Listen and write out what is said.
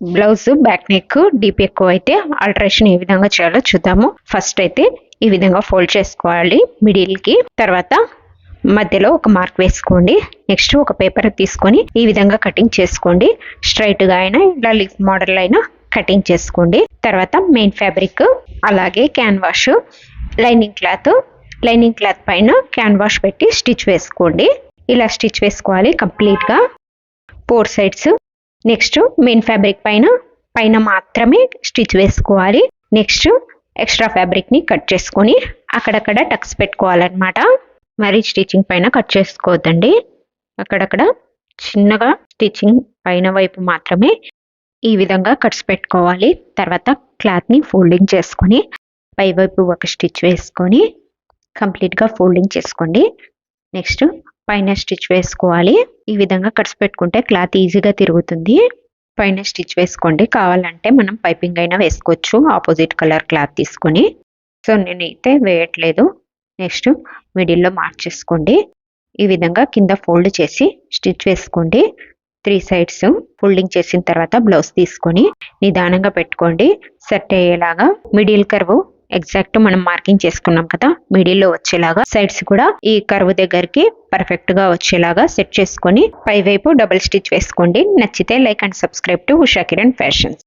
Blouse back neck deep ఎక్కువ అయితే alteration ఏ విధంగా చేయాలో చూద్దాము. ఫస్ట్ అయితే ఈ విధంగా ఫోల్డ్ చేసుకోవాలి మిడిల్కి తర్వాత మధ్యలో ఒక మార్క్ వేసుకోండి. నెక్స్ట్ ఒక పేపర్ తీసుకొని ఈ విధంగా కటింగ్ చేసుకోండి. స్ట్రైట్గా అయినా ఇలా లిప్ మోడల్ అయినా కటింగ్ చేసుకోండి. తర్వాత మెయిన్ ఫ్యాబ్రిక్ అలాగే canvas lining cloth lining cloth పైన క్యాన్వాష్ పెట్టి స్టిచ్ వేసుకోండి. ఇలా స్టిచ్ వేసుకోవాలి కంప్లీట్గా. Four sides next main fabric పైన పైన మాత్రమే స్టిచ్ వేసుకోవాలి. నెక్స్ట్ ఎక్స్ట్రా ఫ్యాబ్రిక్ని కట్ చేసుకొని అక్కడక్కడ టక్స్ పెట్టుకోవాలన్నమాట. మరి స్టిచ్చింగ్ పైన కట్ చేసుకోవద్దండి. అక్కడక్కడ చిన్నగా స్టిచ్చింగ్ పైన వైపు మాత్రమే ఈ విధంగా కట్స్ పెట్టుకోవాలి. తర్వాత క్లాత్ని ఫోల్డింగ్ చేసుకొని పై వైపు ఒక స్టిచ్ వేసుకొని కంప్లీట్గా ఫోల్డింగ్ చేసుకోండి. నెక్స్ట్ పైన స్టిచ్ వేసుకోవాలి. ఈ విధంగా కట్స్ పెట్టుకుంటే క్లాత్ ఈజీగా తిరుగుతుంది. పైన స్టిచ్ వేసుకోండి. కావాలంటే మనం పైపింగ్ అయినా వేసుకోవచ్చు. ఆపోజిట్ కలర్ క్లాత్ తీసుకొని. సో నేనైతే వేయట్లేదు. నెక్స్ట్ మిడిల్లో మార్క్ చేసుకోండి. ఈ విధంగా కింద ఫోల్డ్ చేసి స్టిచ్ వేసుకోండి. త్రీ సైడ్స్ ఫోల్డింగ్ చేసిన తర్వాత బ్లౌజ్ తీసుకొని నిదానంగా పెట్టుకోండి. సెట్ అయ్యేలాగా మిడిల్ కర్వ్ ఎగ్జాక్ట్ మనం మార్కింగ్ చేసుకున్నాం కదా మిడిల్లో వచ్చేలాగా సైడ్స్ కూడా ఈ కరువు దగ్గరికి పర్ఫెక్ట్గా వచ్చేలాగా సెట్ చేసుకొని పై వైపు డబుల్ స్టిచ్ వేసుకోండి. నచ్చితే like and subscribe to Usha Kiran Fashions